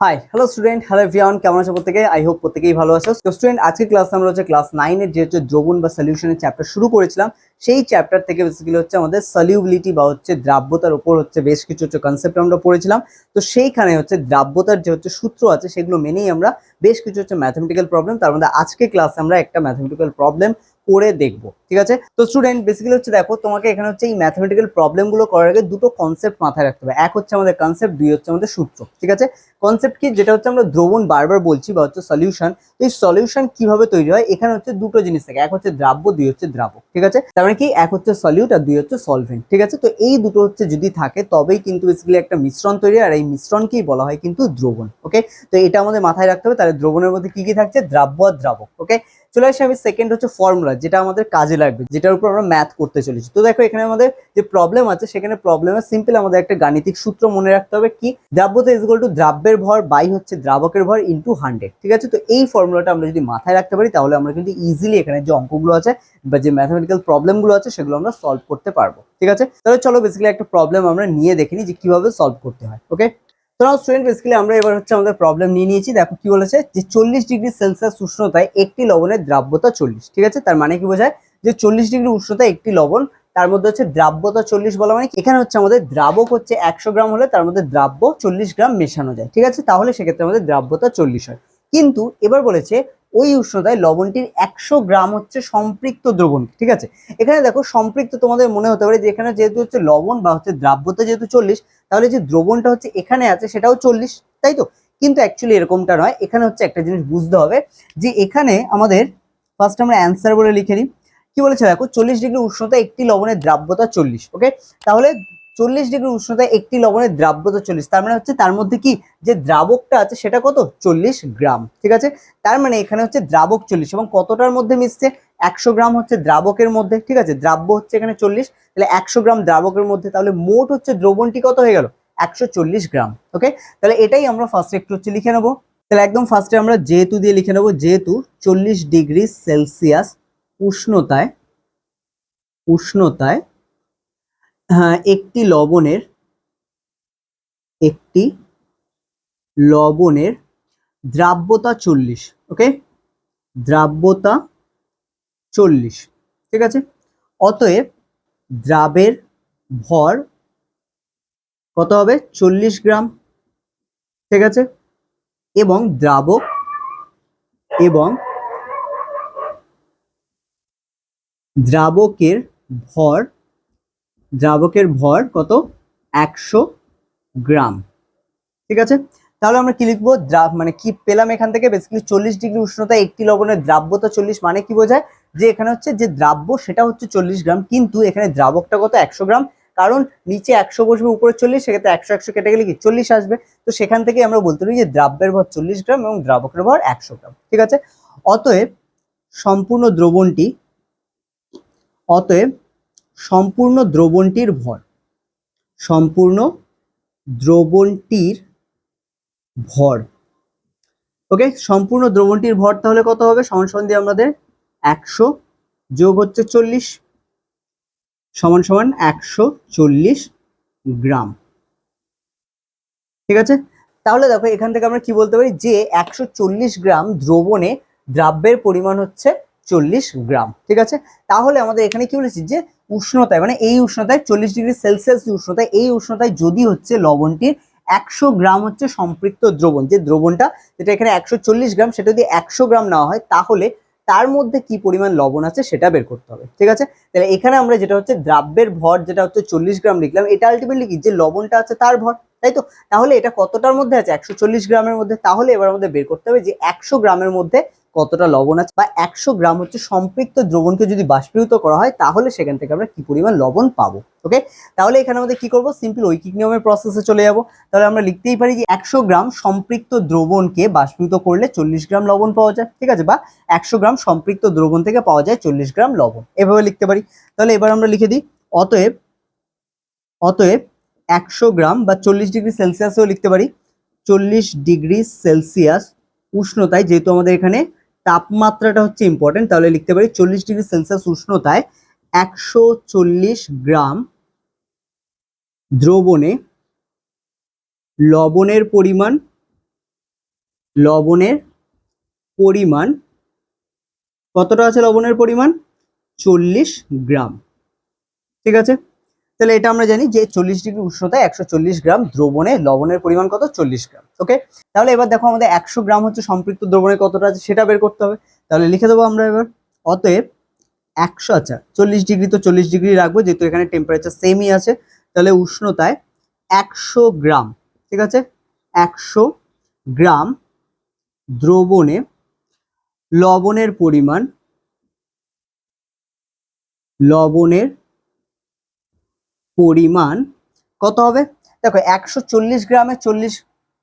High hello student hello ভিয়ান কেমন আছো প্রত্যেকে? আই হোপ প্রত্যেকেই ভালো আছো। তো স্টুডেন্ট আজকে ক্লাস আমরা হচ্ছে ক্লাস নাইনের যে হচ্ছে দ্রবণ বা সলিউশনের চ্যাপ্টার শুরু করেছিলাম, সেই চ্যাপ্টার থেকে বেসিক্যালি হচ্ছে আমাদের সলিউবিলিটি বা হচ্ছে দ্রাব্যতার উপর হচ্ছে বেশ কিছু হচ্ছে কনসেপ্ট আমরা পড়েছিলাম। তো সেইখানে হচ্ছে দ্রাব্যতার যে হচ্ছে সূত্র আছে, সেগুলো মেনেই আমরা বেশ কিছু হচ্ছে ম্যাথমেটিক্যাল প্রবলেম তার মধ্যে আজকে ক্লাসে আমরা একটা ম্যাথমেটিক্যাল প্রবলেম করে দেখব, ঠিক আছে? তো স্টুডেন্ট বেসিক্যালি হচ্ছে দেখো, তোমাকে এখানে হচ্ছে এই ম্যাথমেটিক্যাল প্রবলেমগুলো করার আগে দুটো কনসেপ্ট মাথায় রাখতে হবে। এক হচ্ছে আমাদের কনসেপ্ট দুই হচ্ছে আমাদের সূত্র, ঠিক আছে? কনসেপ্ট কি? যেটা হচ্ছে আমরা দ্রবণ বারবার বলছি বা হচ্ছে সলিউশন এই সলিউশন কীভাবে তৈরি হয়? এখানে হচ্ছে দুটো জিনিস থাকে, এক হচ্ছে দ্রাব্য, দুই হচ্ছে দ্রাবক, ঠিক আছে? তার মানে কি? এক হচ্ছে সলিউট আর দুই হচ্ছে সলভেন্ট ঠিক আছে? তো এই দুটো হচ্ছে যদি থাকে, তবেই কিন্তু বেসিক্যালি একটা মিশ্রণ তৈরি আর এই মিশ্রণকেই বলা হয় কিন্তু দ্রবণ ওকে তো এটা আমাদের মাথায় রাখতে হবে, তাহলে দ্রবণের মধ্যে কি কি থাকছে? দ্রাব্য আর দ্রাবক ওকে চলে আসি আমি সেকেন্ড হচ্ছে ফর্মুলা যেটা আমাদের কাজে লাগবে, যেটার উপর আমরা ম্যাথ করতে চলেছি। তো দেখো এখানে আমাদের যে প্রবলেম আছে, সেখানে প্রবলেমের সিম্পল আমাদের একটা গাণিতিক সূত্র মনে রাখতে হবে, কি? দ্রাব্যতা ইজ টু দ্রাব্যের ভর বাই হচ্ছে দ্রাবকের ভর ইন্টু হান্ড্রেড ঠিক আছে? তো এই ফর্মুলাটা আমরা যদি মাথায় রাখতে পারি, তাহলে আমরা কিন্তু ইজিলি এখানে যে অঙ্কগুলো আছে বা যে ম্যাথমেটিক্যাল প্রবলেমগুলো আছে, সেগুলো আমরা সলভ করতে পারব, ঠিক আছে? তাহলে চলো বেসিক্যালি একটা প্রবলেম আমরা নিয়ে দেখিনি যে কীভাবে সলভ করতে হয় ওকে তো স্টুডেন্ট বেসিক্যালি আমরা এবার হচ্ছে আমাদের প্রবলেম নিয়ে নিয়েছি। দেখো কি বলেছে যে চল্লিশ ডিগ্রি সেলসিয়াস উষ্ণতায় একটি লবণের দ্রাব্যতা চল্লিশ, ঠিক আছে? তার মানে কি বোঝায় যে চল্লিশ ডিগ্রি উষ্ণতায় একটি লবণ তার মধ্যে হচ্ছে দ্রাব্যতা চল্লিশ বলা মানে এখানে হচ্ছে আমাদের দ্রাবক হচ্ছে একশো গ্রাম হলে তার মধ্যে দ্রাব্য চল্লিশ গ্রাম মেশানো যায়। ঠিক আছে? তাহলে সেক্ষেত্রে আমাদের দ্রাব্যতা চল্লিশ হয়। কিন্তু এবার বলেছে ওই উষ্ণতায় লবণটির একশো গ্রাম হচ্ছে সম্পৃক্ত দ্রবণ ঠিক আছে? এখানে দেখো সম্পৃক্ত তোমাদের মনে হতে পারে যে এখানে যেহেতু হচ্ছে লবণ বা হচ্ছে দ্রাব্যতা যেহেতু চল্লিশ, তাহলে যে দ্রবণটা হচ্ছে এখানে আছে সেটাও চল্লিশ, তাই তো? কিন্তু অ্যাকচুয়ালি এরকমটা নয়। এখানে হচ্ছে একটা জিনিস বুঝতে হবে যে এখানে আমাদের ফার্স্ট আমরা অ্যান্সার বলে লিখে নিই। কি বলেছে দেখো, চল্লিশ ডিগ্রি উষ্ণতা একটি লবণের দ্রাব্যতা চল্লিশ ওকে তাহলে চল্লিশ ডিগ্রি উষ্ণতায় একটি লবণের দ্রাব্যতা চল্লিশ, তার মানে হচ্ছে তার মধ্যে কি যে দ্রাবকটা আছে সেটা কত? চল্লিশ গ্রাম, ঠিক আছে? তার মানে এখানে হচ্ছে দ্রাবক চল্লিশ এবং কতটার মধ্যে মিশছে? একশো গ্রাম হচ্ছে দ্রাবকের মধ্যে, ঠিক আছে? দ্রাব্য হচ্ছে এখানে চল্লিশ, তাহলে একশো গ্রাম দ্রাবকের মধ্যে, তাহলে মোট হচ্ছে দ্রবণটি কত হয়ে গেল? একশো চল্লিশ গ্রাম ওকে তাহলে এটাই আমরা ফার্স্টে একটু হচ্ছে লিখে নেব। তাহলে একদম ফার্স্টে আমরা যেহেতু দিয়ে লিখে নেব, যেহেতু চল্লিশ ডিগ্রি সেলসিয়াস উষ্ণতায় উষ্ণতায় হ্যাঁ একটি লবণের একটি লবণের দ্রাব্যতা চল্লিশ ওকে দ্রাব্যতা চল্লিশ, ঠিক আছে? অতএব দ্রাবের ভর কত হবে? চল্লিশ গ্রাম, ঠিক আছে? এবং দ্রাবক এবং দ্রাবকের ভর দ্রাবকের ভর কত? একশো গ্রাম। ঠিক আছে? তাহলে আমরা কি লিখব? দ্রাব মানে কি পেলাম এখান থেকে? বেসিক্যালি চল্লিশ ডিগ্রি উষ্ণতা একটি লবণের দ্রাব্যতা চল্লিশ মানে কি বোঝায়? যে এখানে হচ্ছে যে দ্রাব্য, সেটা হচ্ছে চল্লিশ গ্রাম, কিন্তু এখানে দ্রাবকটা কত? একশো গ্রাম। কারণ নিচে একশো বসবে, উপরে চল্লিশ, সেক্ষেত্রে একশো একশো কেটে গেলে কি? চল্লিশ আসবে। তো সেখান থেকে আমরা বলতে পারি যে দ্রাব্যের ভর চল্লিশ গ্রাম এবং দ্রাবকের ভর একশো গ্রাম। ঠিক আছে? অতএব সম্পূর্ণ দ্রবণটি অতএব সম্পূর্ণ দ্রবণটির ভর, সম্পূর্ণ দ্রবণটির ভর। ওকে সম্পূর্ণ দ্রবণটির ভর তাহলে কত হবে? সমান সমান দিয়ে আমাদের একশো যোগ হচ্ছে চল্লিশ, সমান সমান একশো চল্লিশ গ্রাম। ঠিক আছে? তাহলে দেখো, এখান থেকে আমরা কি বলতে পারি? যে একশো চল্লিশ গ্রাম দ্রবণে দ্রাব্যের পরিমাণ হচ্ছে চল্লিশ গ্রাম, ঠিক আছে? তাহলে আমাদের এখানে কি বলেছি যে উষ্ণতায় মানে এই উষ্ণতায় চল্লিশ ডিগ্রি সেলসিয়াস উষ্ণতায়, এই উষ্ণতায় যদি হচ্ছে লবণটির একশো গ্রাম হচ্ছে সম্পৃক্ত দ্রবণ, যে দ্রবণটা যেটা এখানে একশো চল্লিশ গ্রাম, সেটা যদি একশো গ্রাম নেওয়া হয়, তাহলে তার মধ্যে কি পরিমাণ লবণ আছে সেটা বের করতে হবে, ঠিক আছে? তাহলে এখানে আমরা যেটা হচ্ছে দ্রাব্যের ভর যেটা হচ্ছে চল্লিশ গ্রাম লিখলাম, এটা আলটিমেটলি কি? যে লবণটা আছে তার ভর, তাই তো? তাহলে এটা কতটার মধ্যে আছে? একশো চল্লিশ গ্রামের মধ্যে। তাহলে এবার আমাদের বের করতে হবে যে একশো গ্রামের মধ্যে কতটা লবণ আছে বা একশো গ্রাম হচ্ছে সম্পৃক্ত দ্রবণকে যদি বাষ্পীভূত করা হয়, তাহলে সেখান থেকে আমরা কি পরিমাণ লবণ পাবো? ওকে তাহলে এখানে আমাদের কি করব? সিম্পল ঐকিক নিয়মের প্রসেসে চলে যাব। তাহলে আমরা লিখতেই পারি যে একশো গ্রাম সম্পৃক্ত দ্রবণকে বাষ্পীভূত করলে চল্লিশ গ্রাম লবণ পাওয়া যায়, ঠিক আছে? বা একশো গ্রাম সম্পৃক্ত দ্রবণ থেকে পাওয়া যায় চল্লিশ গ্রাম লবণ। এভাবে লিখতে পারি। তাহলে এবার আমরা লিখে দিই। অতএব অতএব একশো গ্রাম বা চল্লিশ ডিগ্রি সেলসিয়াসও লিখতে পারি। চল্লিশ ডিগ্রি সেলসিয়াস উষ্ণতায় যেহেতু আমাদের এখানে তাপমাত্রাটা হচ্ছে ইম্পর্টেন্ট তাহলে লিখতে পারি চল্লিশ ডিগ্রি সেলসিয়াস উষ্ণতায় একশো চল্লিশ গ্রাম দ্রবণে লবণের পরিমাণ লবণের পরিমাণ, কতটা আছে লবণের পরিমাণ? চল্লিশ গ্রাম। ঠিক আছে? তাহলে এটা আমরা জানি যে চল্লিশ ডিগ্রি উষ্ণতায় একশো চল্লিশ গ্রাম দ্রবণে, লবণের পরিমাণ কত? চল্লিশ গ্রাম ওকে তাহলে এবার দেখো আমাদের একশো গ্রাম হচ্ছে সম্পৃক্ত দ্রবণে কতটা আছে সেটা বের করতে হবে। তাহলে লিখে দেবো আমরা এবার। অতএব একশো আচ্ছা চল্লিশ ডিগ্রি তো চল্লিশ ডিগ্রি রাখব, যেহেতু এখানে টেম্পারেচার সেমই আছে, তাহলে উষ্ণতায় একশো গ্রাম, ঠিক আছে? একশো গ্রাম দ্রবণে লবণের পরিমাণ, লবণের পরিমাণ কত হবে? দেখো, একশো চল্লিশ গ্রামে চল্লিশ,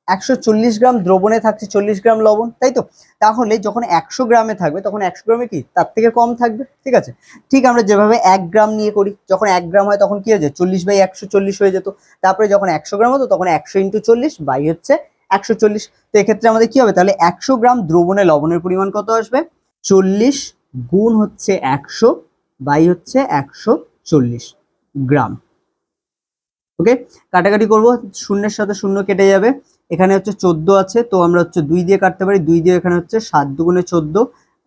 একশো চল্লিশ গ্রাম দ্রবণে থাকছে চল্লিশ গ্রাম লবণ, তাই তো? তাহলে যখন একশো গ্রামে থাকবে, তখন একশো গ্রামে কি? তার থেকে কম থাকবে, ঠিক আছে? ঠিক আমরা যেভাবে এক গ্রাম নিয়ে করি, যখন এক গ্রাম হয়, তখন কি হয়ে যায়? চল্লিশ বাই একশো চল্লিশ হয়ে যেত। তারপরে যখন একশো গ্রাম হতো, তখন একশো ইন্টু চল্লিশ বাই হচ্ছে একশো চল্লিশ। তো এক্ষেত্রে আমাদের কি হবে? তাহলে একশো গ্রাম দ্রবণে লবণের পরিমাণ কত আসবে? চল্লিশ গুণ হচ্ছে একশো বাই হচ্ছে একশো চল্লিশ গ্রাম। ওকে? কাটাকাটি করব। শূন্যের সাথে শূন্য কেটে যাবে। এখানে হচ্ছে চোদ্দ আছে, তো আমরা হচ্ছে দুই দিয়ে কাটতে পারি। দুই দিয়ে এখানে হচ্ছে সাত দুগুণে চোদ্দ।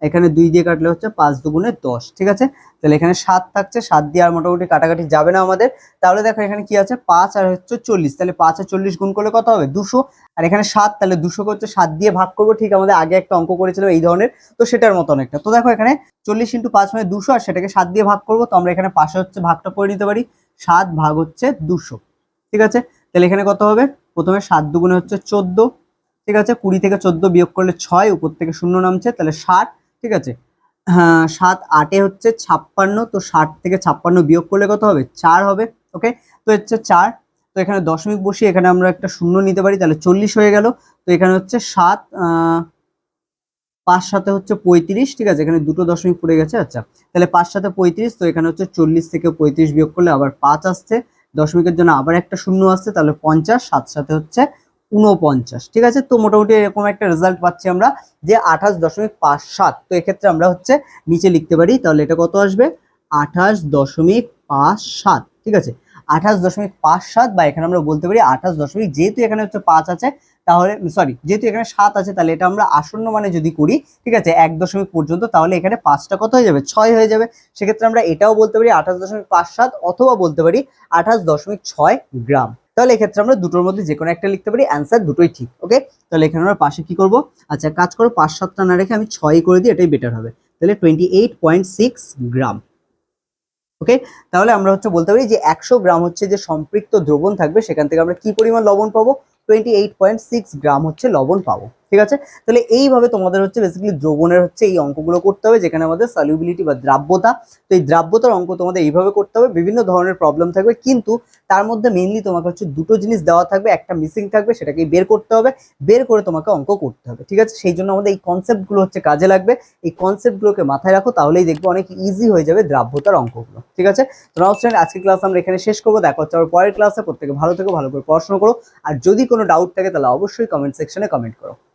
এখানে দুই দিয়ে কাটলে হচ্ছে পাঁচ দুগুণে দশ, ঠিক আছে? তাহলে এখানে সাত থাকছে। সাত দিয়ে আর মোটামুটি কাটাকাটি যাবে না আমাদের। তাহলে দেখো এখানে কি আছে? পাঁচ আর হচ্ছে চল্লিশ। তাহলে পাঁচ আর চল্লিশ গুণ করলে কত হবে? দুশো। আর এখানে সাত, তাহলে দুশোকে হচ্ছে সাত দিয়ে ভাগ করব। ঠিক আমাদের আগে একটা অঙ্ক করেছিলাম এই ধরনের। তো সেটার মতো অনেকটা। তো দেখো এখানে চল্লিশ ইন্টু পাঁচ মানে দুশো, আর সেটাকে সাত দিয়ে ভাগ করব। তো আমরা এখানে পাশে হচ্ছে ভাগটা করে নিতে পারি। সাত ভাগ হচ্ছে দুশো। ঠিক আছে? তাহলে এখানে কত হবে? প্রথমে সাত দুগুণে হচ্ছে চোদ্দ। ঠিক আছে? কুড়ি থেকে চোদ্দ বিয়োগ করলে ছয়, উপর থেকে শূন্য নামছে, তাহলে ষাট। ঠিক আছে? হ্যাঁ সাত আটে হচ্ছে ছাপ্পান্ন, তো ষাট থেকে ছাপ্পান্ন বিয়োগ করলে কত হবে? চার হবে। ওকে? তো হচ্ছে চার। তো এখানে দশমিক বসিয়ে এখানে আমরা একটা শূন্য নিতে পারি, তাহলে চল্লিশ হয়ে গেল। তো এখানে হচ্ছে সাত পাঁচ সাথে হচ্ছে পঁয়ত্রিশ, ঠিক আছে? এখানে দুটো দশমিক পড়ে গেছে আচ্ছা। তাহলে পাঁচ সাথে পঁয়ত্রিশ, তো এখানে হচ্ছে চল্লিশ থেকে পঁয়ত্রিশ বিয়োগ করলে আবার পাঁচ আসছে। দশমিকের জন্য আবার একটা শূন্য আসছে, তাহলে পঞ্চাশ সাত সাথে হচ্ছে উনপঞ্চাশ ঠিক আছে? তো মোটামুটি এরকম একটা রেজাল্ট পাচ্ছি আমরা যে আঠাশ দশমিক পাঁচ সাত। তো এক্ষেত্রে আমরা হচ্ছে নিচে লিখতে পারি, তাহলে এটা কত আসবে? আঠাশ দশমিক পাঁচ সাত, ঠিক আছে? আঠাশ দশমিক পাঁচ সাত বা এখানে আমরা বলতে পারি আঠাশ দশমিক, যেহেতু এখানে হচ্ছে পাঁচ আছে তাহলে সরি যেহেতু এখানে সাত আছে, তাহলে এটা আমরা আসন্ন মানে যদি করি, ঠিক আছে, এক দশমিক পর্যন্ত, তাহলে এখানে পাঁচটা কত হয়ে যাবে? ছয় হয়ে যাবে। সেক্ষেত্রে আমরা এটাও বলতে পারি আঠাশ দশমিক পাঁচ সাত, অথবা বলতে পারি আঠাশ দশমিক ছয় গ্রাম। তাহলে এক্ষেত্রে আমরা দুটোর মধ্যে যে কোনো একটা লিখতে পারি অ্যান্সার দুটোই ঠিক ওকে তাহলে এখানে আমরা পাশে কি করব? আচ্ছা কাজ করো, পাঁচ সাতটা না রেখে আমি ছয় করে দিই, এটাই বেটার হবে। তাহলে twenty eight point six gram okay তাহলে আমরা হচ্ছে বলতে পারি যে একশো গ্রাম হচ্ছে যে সম্পৃক্ত দ্রবণ থাকবে, সেখান থেকে আমরা কি পরিমাণ লবণ পাবো? Twenty eight point six gram হচ্ছে লবণ পাবো। ঠিক আছে? তাহলে এইভাবে তোমাদের হচ্ছে বেসিক্যালি দ্রবণের হচ্ছে এই অঙ্কগুলো করতে হবে, যেখানে আমাদের সলিউবিলিটি বা দ্রাব্যতা। তো এই দ্রাব্যতার অঙ্ক তোমাদের এইভাবে করতে হবে, বিভিন্ন ধরনের প্রবলেম থাকবে, কিন্তু তার মধ্যে মেইনলি তোমাকে হচ্ছে দুটো জিনিস দেওয়া থাকবে, একটা মিসিং থাকবে সেটাকে বের করতে হবে, বের করে তোমাকে অঙ্ক করতে হবে, ঠিক আছে? সেই জন্য আমাদের এই কনসেপ্টগুলো হচ্ছে কাজে লাগবে। এই কনসেপ্টগুলোকে মাথায় রাখো, তাহলেই দেখবে অনেক ইজি হয়ে যাবে দ্রাব্যতার অঙ্কগুলো, ঠিক আছে? তো নাও আজকে ক্লাস আমরা এখানে শেষ করব, দেখা হচ্ছে আবার পরের ক্লাসে প্রত্যেকে ভালো থেকে, ভালো করে পড়াশোনা করো, আর যদি কোনো ডাউট থাকে, তাহলে অবশ্যই কমেন্ট সেকশনে কমেন্ট করো।